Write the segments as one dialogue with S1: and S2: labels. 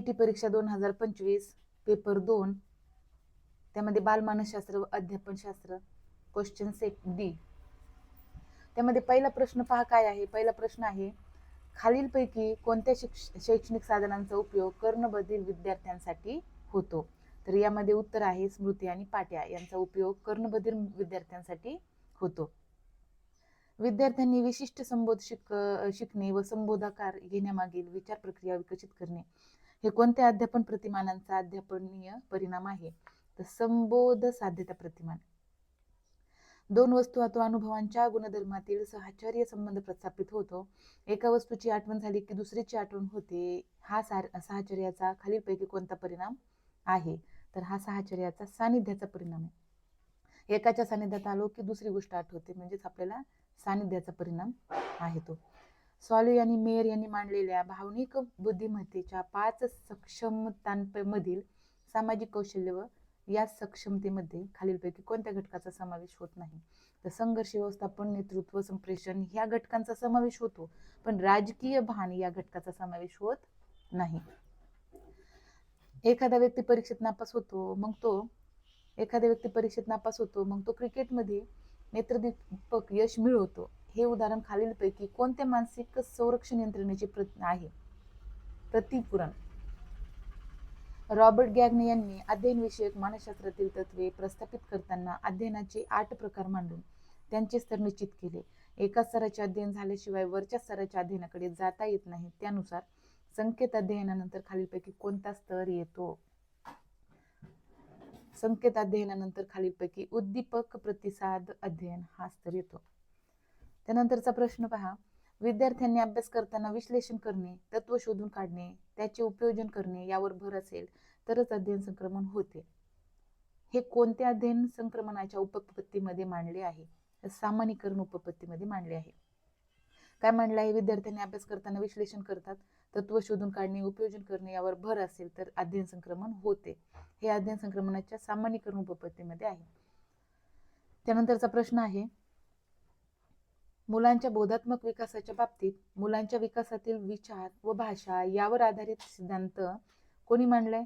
S1: T परीक्षा दोन हजार पंचवीस पेपर दोन. त्यामध्ये बालमानसशास्त्र व अध्यापनशास्त्र क्वेश्चन सेट डी त्यामध्ये पहिला प्रश्न पहा काय आहे? पहिला प्रश्न आहे खालीलपैकी कोणत्या शिक्ष शैक्षणिक साधनांचा उपयोग कर्णबधीर विद्यार्थ्यांसाठी होतो? तर यामध्ये उत्तर आहे स्मृती आणि पाट्या यांचा उपयोग कर्णबधीर विद्यार्थ्यांसाठी होतो. विद्यार्थ्यांनी विशिष्ट संबोध शिक शिकणे व संबोधाकार घेण्यामागील विचार प्रक्रिया विकसित करणे. हे कोणत्या अध्यापन प्रतिमानांचा अध्यापनीय परिणाम आहे? तर संबोध साध्यता प्रतिमान. दोन वस्तू अथवा अनुभवांच्या गुणधर्मातील सहचार्य संबंध प्रस्थापित होतो. एका वस्तूची आठवण झाली की दुसरीची आठवण होते. हा सार साहचर्याचा खालीलपैकी कोणता परिणाम आहे? तर हा साहचर्याचा सानिध्याचा परिणाम आहे. एकाच्या सानिध्यात आलो की दुसरी गोष्ट आठवते. म्हणजेच आपल्याला सानिध्याचा परिणाम आहे तो. सॉली आणि मेयर यांनी मांडलेल्या भावनिक बुद्धिमत्तेच्या पाच सक्षमतांमधील सामाजिक कौशल्य व या सक्षमतेमध्ये खालीलपैकी कोणत्या घटकाचा समावेश होत नाही? तर संघर्ष व्यवस्थापन नेतृत्व संप्रेषण ह्या घटकांचा समावेश होतो पण राजकीय भान या घटकाचा समावेश होत नाही. एखादा व्यक्ती परीक्षेत नापास होतो मग तो एखाद्या व्यक्ती परीक्षेत नापास होतो मग तो क्रिकेटमध्ये नेत्रदीपक यश मिळवतो. हे उदाहरण खालीलपैकी कोणत्या मानसिक संरक्षण यंत्रणेचे प्रयत्न आहे? प्रतिपुरण. रॉबर्ट गॅग्ने यांनी अध्ययनविषयक मानसशास्त्रातील तत्वे प्रस्थापित करताना अध्ययनाचे आठ प्रकार मांडून त्यांचे स्तर निश्चित केले. एका स्तराचे अध्ययन झाल्याशिवाय वरच्या स्तराच्या अध्ययनाकडे जाता येत नाही. त्यानुसार संकेत अध्ययनानंतर खालीलपैकी कोणता स्तर येतो? संकेत अध्ययनानंतर खालीलपैकी उद्दीपक प्रतिसाद अध्ययन हा स्तर येतो. त्यानंतरचा प्रश्न पहा. विद्यार्थ्यांनी अभ्यास करताना विश्लेषण करणे तत्व शोधून काढणे त्याचे उपयोजन करणे यावर भर असेल तरच अध्ययन संक्रमण होते. हे कोणत्या अध्ययन संक्रमणाच्या उपपत्तीमध्ये मांडले आहे? सामान्यीकरण उपपत्तीमध्ये मांडले आहे. काय मांडले आहे? विद्यार्थ्यांनी अभ्यास करताना विश्लेषण करतात तत्व शोधून काढणे उपयोजन करणे यावर भर असेल तर अध्ययन संक्रमण होते. हे अध्ययन संक्रमणाच्या सामान्यीकरण उपपत्तीमध्ये आहे. त्यानंतरचा प्रश्न आहे मुलांच्या बोधात्मक विकासाच्या बाबतीत मुलांच्या विकासातील विचार व भाषा यावर आधारित सिद्धांत कोणी मांडलाय?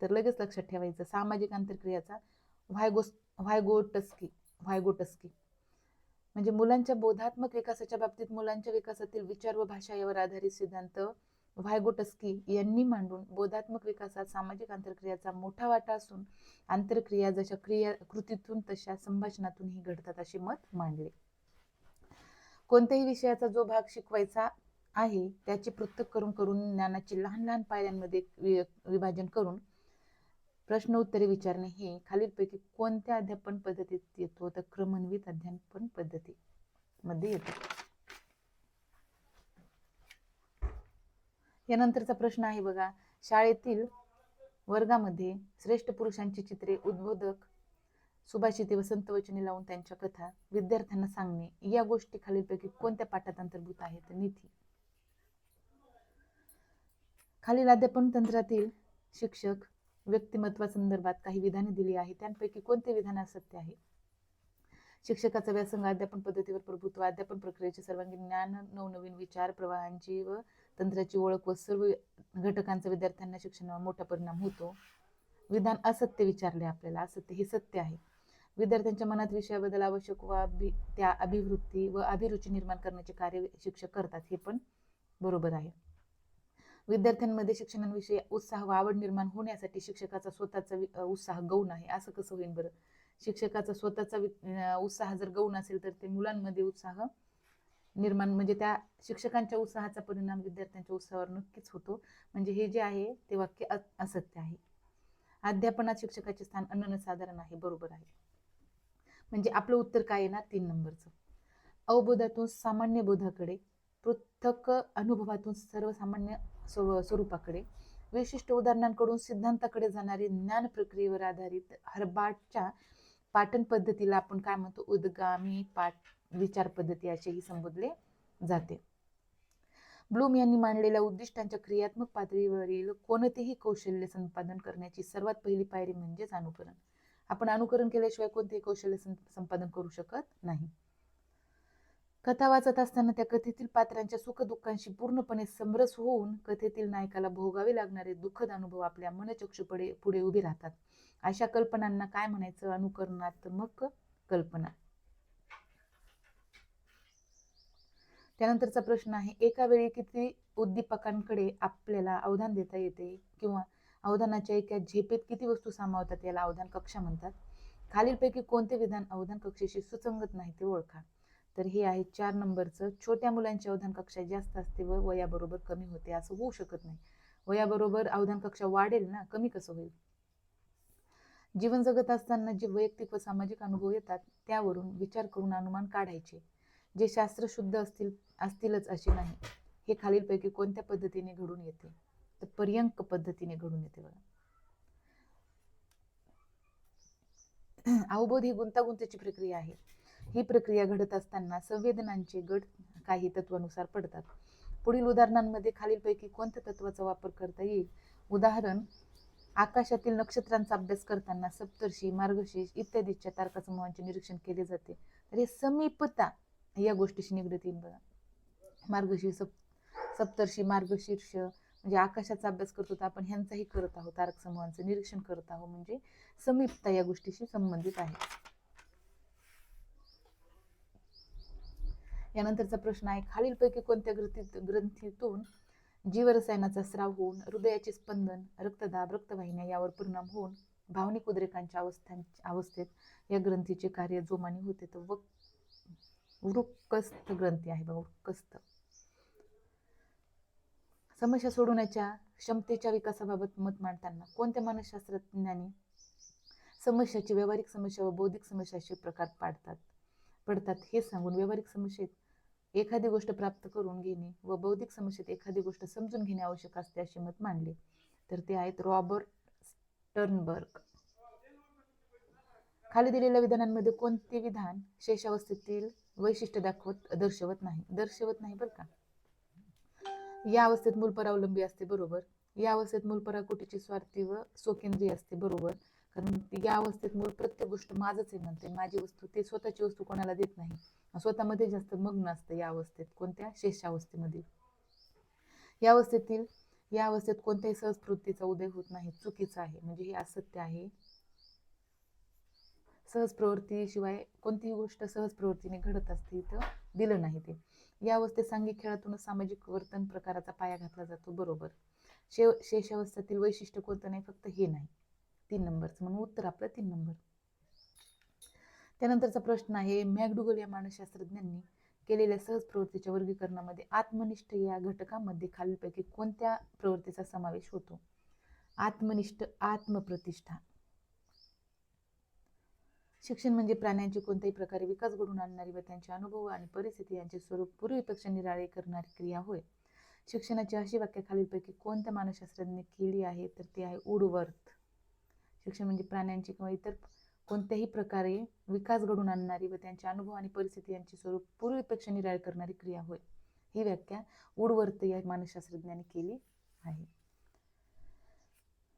S1: तर लगेच लक्षात ठेवायचं. सामाजिक आंतरक्रियाचा व्हायगोस व्हायगोटस्की व्हायगोटस्की. म्हणजे मुलांच्या बोधात्मक विकासाच्या बाबतीत मुलांच्या विकासातील विचार व भाषा यावर आधारित सिद्धांत व्हायगोटस्की यांनी मांडून बोधात्मक विकासात सामाजिक आंतरक्रियाचा मोठा वाटा असून आंतरक्रिया जशा क्रिया कृतीतून तशा संभाषणातूनही घडतात असे मत मांडले. कोणत्याही विषयाचा जो भाग शिकवायचा आहे त्याचे पृथक करून करून ज्ञानाचे लहान लहान पायऱ्यांमध्ये विभाजन करून प्रश्न उत्तरे विचारणे हे खालीलपैकी कोणत्या अध्यापन पद्धतीत येतो? तर क्रमन्वित अध्यापन पद्धती मध्ये येतो यानंतरचा प्रश्न आहे बघा. शाळेतील वर्गामध्ये श्रेष्ठ पुरुषांची चित्रे उद्बोधक सुभाषिते व संतवचने लावून त्यांच्या कथा विद्यार्थ्यांना सांगणे या गोष्टी खालीलपैकी कोणत्या पाठात अंतर्भूत आहेत? नीती खालील अध्यापन तंत्रातील शिक्षक व्यक्तिमत्वासंदर्भात काही विधाने दिली आहेत. त्यांपैकी कोणते विधान असत्य आहे? शिक्षकाचा व्यासंग अध्यापन पद्धतीवर प्रभुत्व अध्यापन प्रक्रियेचे सर्वांगीण ज्ञान नवनवीन विचार प्रवाहांची व तंत्राची ओळख व सर्व घटकांचा विद्यार्थ्यांना शिक्षणावर मोठा परिणाम होतो. विधान असत्य विचारले आपल्याला. असत्य हे सत्य आहे. विद्यार्थ्यांच्या मनात विषयाबद्दल आवश्यक व अभि त्या अभिवृत्ती व अभिरुची निर्माण करण्याचे कार्य शिक्षक करतात हे पण बरोबर आहे. विद्यार्थ्यांमध्ये शिक्षणाविषयी उत्साह व आवड निर्माण होण्यासाठी शिक्षकाचा स्वतःचा उत्साह गौण आहे असं कसं होईल बरं? शिक्षकाचा स्वतःचा उत्साह जर गौण असेल तर ते मुलांमध्ये उत्साह निर्माण म्हणजे त्या शिक्षकांच्या उत्साहाचा परिणाम विद्यार्थ्यांच्या उत्साहावर नक्कीच होतो. म्हणजे हे जे आहे ते वाक्य असत्य आहे. अध्यापनात शिक्षकाचे स्थान अनन्यसाधारण आहे बरोबर आहे. म्हणजे आपलं उत्तर काय येणार? तीन नंबरचं. अवबोधातून सामान्य बोधाकडे पृथक अनुभवातून सर्वसामान्य स्वरूपाकडे विशिष्ट उदाहरणांकडून सिद्धांताकडे जाणारी ज्ञान प्रक्रियेवर आधारित हरबाटच्या पाठन पद्धतीला आपण काय म्हणतो? उद्गामी पाठ विचार पद्धती असेही संबोधले जाते. ब्लूम यांनी मांडलेल्या उद्दिष्टांच्या क्रियात्मक पातळीवरील कोणतेही कौशल्य संपादन करण्याची सर्वात पहिली पायरी म्हणजेच अनुकरण आपण अनुकरण केल्याशिवाय कोणतेही कौशल्य संपादन करू शकत नाही. कथा वाचत असताना त्या कथेतील पात्रांच्या सुखदुःखांशी पूर्णपणे समरस होऊन कथेतील नायकाला भोगावे लागणारे दुःखद अनुभव आपल्या मनचक्षुपुढे पुढे उभे राहतात. अशा कल्पनांना काय म्हणायचं? अनुकरणात्मक कल्पना. त्यानंतरचा प्रश्न आहे एका वेळी किती उद्दीपकांकडे आपल्याला अवधान देता येते किंवा अवधानाच्या एका झेपेत किती वस्तू सामावतात याला अवधान कक्षा म्हणतात. खालीलपैकी कोणते विधान अवधान कक्षेशी सुसंगत नाही ते ओळखा. तर हे आहे चार नंबरचं. छोट्या मुलांची अवधान कक्षा जास्त असते व वयाबरोबर कमी होते असं होऊ शकत नाही. वयाबरोबर अवधान कक्षा वाढेल ना कमी कसं होईल? जीवन जगत असताना जे वैयक्तिक व सामाजिक अनुभव येतात त्यावरून विचार करून अनुमान काढायचे. जे शास्त्र शुद्ध असतील असतीलच असे नाही. हे खालीलपैकी कोणत्या पद्धतीने घडून येते? तर पर्यंक पद्धतीने घडून येते बघा. अवबोध ही गुंतागुंतीची प्रक्रिया आहे. ही प्रक्रिया घडत असताना संवेदनांचे गट काही तत्वानुसार पडतात. पुढील उदाहरणांमध्ये खालीलपैकी कोणत्या तत्वाचा वापर करता येईल? उदाहरण आकाशातील नक्षत्रांचा अभ्यास करताना सप्तर्षी मार्गशीर्ष इत्यादीच्या तारकासमूहांचे निरीक्षण केले जाते. तर हे समीपता या गोष्टीशी निगडीत येईल बघा. मार्गशीर्ष सप सप्तर्षी मार्गशीर्ष म्हणजे आकाशाचा अभ्यास करतो तर आपण ह्यांचाही करत आहोत तारक समूहांचं निरीक्षण करत आहोत म्हणजे समीपता या गोष्टीशी संबंधित आहे. यानंतरचा प्रश्न आहे खालीलपैकी कोणत्या ग्रंथीत ग्रंथीतून जीवरसायनाचा स्राव होऊन हृदयाचे स्पंदन रक्तदाब रक्तवाहिन्या यावर परिणाम होऊन भावनिक उद्रेकांच्या अवस्थांच्या अवस्थेत या ग्रंथीचे कार्य जोमाने होते तर व वृक्कस्थ ग्रंथी आहे बघा वृक्कस्थ समस्या सोडवण्याच्या क्षमतेच्या विकासाबाबत मत मांडताना कोणत्या मानसशास्त्रज्ञांनी समस्याची व्यावहारिक समस्या व बौद्धिक समस्याचे प्रकार पाडतात? पडतात हे सांगून व्यावहारिक समस्येत एखादी गोष्ट प्राप्त करून घेणे व बौद्धिक समस्येत एखादी गोष्ट समजून घेणे आवश्यक असते असे मत मांडले तर ते आहेत रॉबर्ट टर्नबर्ग खाली दिलेल्या विधानांमध्ये कोणते विधान शेषावस्थेतील वैशिष्ट्य दाखवत दर्शवत नाही? दर्शवत नाही बरं का? या अवस्थेत मूल परावलंबी असते बरोबर. या अवस्थेत मूल पराकोटीची स्वार्थी व स्वकेंद्रीय असते बरोबर. कारण या अवस्थेत मूल प्रत्येक गोष्ट माझंच आहे म्हणते. माझी वस्तू ते स्वतःची वस्तू कोणाला देत नाही. स्वतःमध्ये जास्त मग्न असतं या अवस्थेत. कोणत्या? शेषावस्थेमध्ये. या अवस्थेतील या अवस्थेत कोणत्याही सहस्प्रवृत्तीचा उदय होत नाही. चुकीचं आहे. म्हणजे हे असत्य आहे. सहज प्रवृत्तीशिवाय कोणतीही गोष्ट सहज प्रवृत्तीने घडत असते इथं दिलं नाही ते. या अवस्थेत सांघिक खेळातूनच सामाजिक वर्तन प्रकाराचा पाया घातला जातो बरोबर. शेव शेषावस्थेतील वैशिष्ट्य कोणतं नाही फक्त हे नाही. तीन नंबरचं म्हणून उत्तर आपलं तीन नंबर. त्यानंतरचा प्रश्न आहे मॅगडुगल या मानसशास्त्रज्ञांनी केलेल्या सहज प्रवृत्तीच्या वर्गीकरणामध्ये आत्मनिष्ठ या घटकामध्ये खालीलपैकी कोणत्या प्रवृत्तीचा समावेश होतो? आत्मनिष्ठ आत्मप्रतिष्ठा. शिक्षण म्हणजे प्राण्यांची कोणत्याही प्रकारे विकास घडवून आणणारी व त्यांचे अनुभव आणि परिस्थिती यांचे स्वरूप पूर्वीपेक्षा निराळे करणारी क्रिया होय. शिक्षणाची अशी व्याख्या खालीलपैकी कोणत्या मानसशास्त्रज्ञांनी केली आहे? तर ते आहे उडवर्थ. शिक्षण म्हणजे प्राण्यांची किंवा इतर कोणत्याही प्रकारे विकास घडून आणणारी व त्यांचे अनुभव आणि परिस्थिती यांचे स्वरूप पूर्वीपेक्षा निराळे करणारी क्रिया होय. ही व्याख्या उडवर्थ या मानसशास्त्रज्ञांनी केली आहे.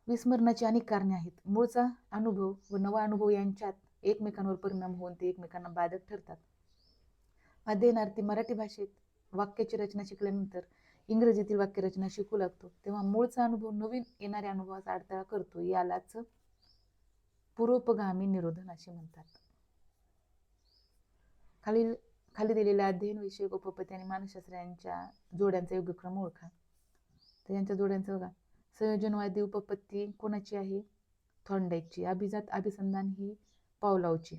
S1: विस्मरणाची अनेक कारणे आहेत. मूळचा अनुभव व नवा अनुभव यांच्यात एकमेकांवर परिणाम होऊन ते एकमेकांना बाधक ठरतात. अध्ययनार्थी मराठी भाषेत वाक्याची रचना शिकल्यानंतर इंग्रजीतील वाक्यरचना शिकू लागतो. तेव्हा मूळचा अनुभव नवीन येणाऱ्या अनुभवाचा अडथळा करतो यालाच पूर्वपगामी निरोधन असे म्हणतात. खालील खाली दिलेल्या अध्ययन विषयक उपपत्ती आणि मानसशास्त्रांच्या जोड्यांचा योग्यक्रम ओळखा. तर यांच्या जोड्यांचं बघा. संयोजनवादी उपपत्ती कोणाची आहे? थॉर्नडाईकची अभिजात अभिसंधान ही पावलावची.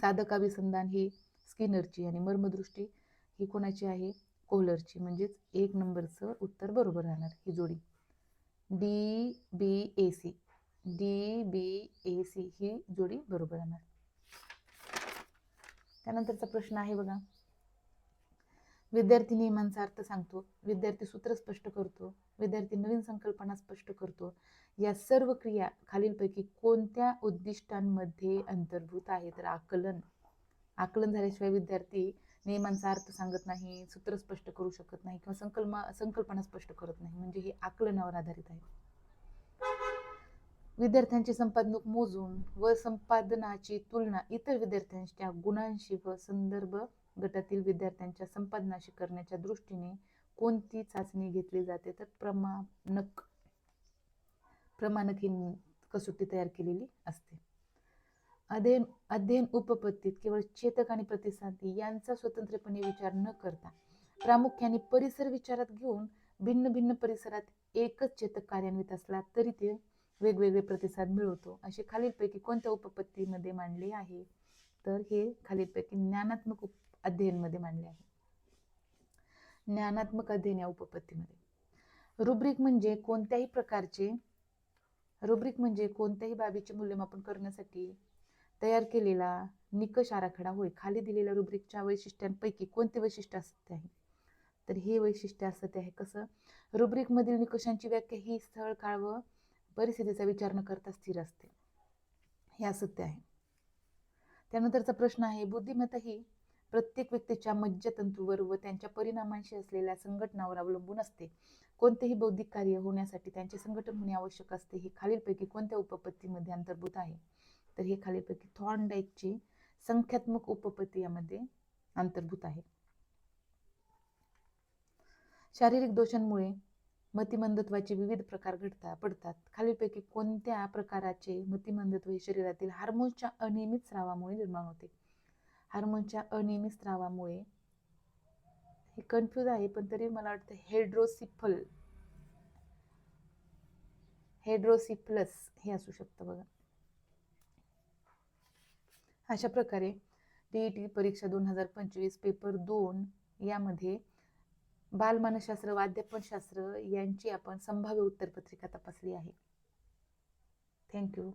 S1: साधक अभिसंधान ही स्किनरची आणि मर्मदृष्टी ही कोणाची आहे? कोहलरची. म्हणजेच एक नंबरचं उत्तर बरोबर राहणार ही जोडी. D B A C. D B A C ही जोडी बरोबर राहणार. त्यानंतरचा प्रश्न आहे बघा. विद्यार्थी नियमांचा अर्थ सांगतो विद्यार्थी सूत्र स्पष्ट करतो विद्यार्थी नवीन संकल्पना स्पष्ट करतो. या सर्व क्रिया खालीलपैकी कोणत्या उद्दिष्टांमध्ये अंतर्भूत आहे तर आकलन. आकलन झाल्याशिवाय विद्यार्थी नियमांचा अर्थ सांगत नाही सूत्र स्पष्ट करू शकत नाही किंवा संकल्प संकल्पना स्पष्ट करत नाही. म्हणजे हे आकलनावर आधारित आहे. विद्यार्थ्यांची संपादनूक मोजून व संपादनाची तुलना इतर विद्यार्थ्यांच्या गुणांशी व संदर्भ गटातील विद्यार्थ्यांच्या संपादनाशी करण्याच्या दृष्टीने कोणती चाचणी घेतली जाते? तर प्रमाणक प्रमाणक ही कसोटी तयार केलेली असते. अध्ययन अध्ययन उपपत्तीत केवळ चेतक आणि प्रतिसादी यांचा स्वतंत्रपणे विचार न करता प्रामुख्याने परिसर विचारात घेऊन भिन्न भिन्न परिसरात एकच चेतक कार्यान्वित असला तरी ते वेगवेगळे प्रतिसाद मिळवतो. असे खालीलपैकी कोणत्या उपपत्तीमध्ये मांडले आहे? तर हे खालीलपैकी ज्ञानात्मक उप अध्ययनमध्ये मांडले आहे. ज्ञानात्मक अध्ययन या उपपत्तीमध्ये. रुब्रिक म्हणजे कोणत्याही प्रकारचे रुब्रिक म्हणजे कोणत्याही बाबीचे मूल्यमापन करण्यासाठी तयार केलेला निकष आराखडा होय. खाली दिलेल्या रुब्रिकच्या वैशिष्ट्यांपैकी कोणते वैशिष्ट्य असते आहे? तर हे वैशिष्ट्य असते आहे कसं? रुब्रिकमधील निकषांची व्याख्या ही स्थळ काळ व परिस्थितीचा विचार न करता स्थिर असते. हे असत्य आहे. त्यानंतरचा प्रश्न आहे बुद्धिमत्ता ही प्रत्येक व्यक्तीच्या मज्जतंतूवर व त्यांच्या परिणामांशी असलेल्या संघटनावर अवलंबून असते. कोणतेही बौद्धिक कार्य होण्यासाठी त्यांचे संघटन होणे आवश्यक असते हे खालीलपैकी कोणत्या उपपत्तीमध्ये अंतर्भूत आहे? तर हे खालीलपैकी थॉर्नडाईकची संख्यात्मक उपपत्ती यामध्ये अंतर्भूत आहे. शारीरिक दोषांमुळे मतिमंदत्वाचे विविध प्रकार घडता पडतात. खालीलपैकी कोणत्या प्रकाराचे मतिमंदत्व हे शरीरातील हार्मोन्सच्या अनियमित स्रावामुळे निर्माण होते? हार्मोनच्या अनियमित स्रावामुळे. हे कन्फ्यूज आहे पण तरी मला वाटतं हेड्रोसिफल हेड्रोसिफलस हे असू शकतं बघा. अशा प्रकारे टी टी परीक्षा दोन हजार पंचवीस पेपर दोन यामध्ये बालमानसशास्त्र व अध्यापनशास्त्र यांची आपण संभाव्य उत्तरपत्रिका तपासली आहे. थँक्यू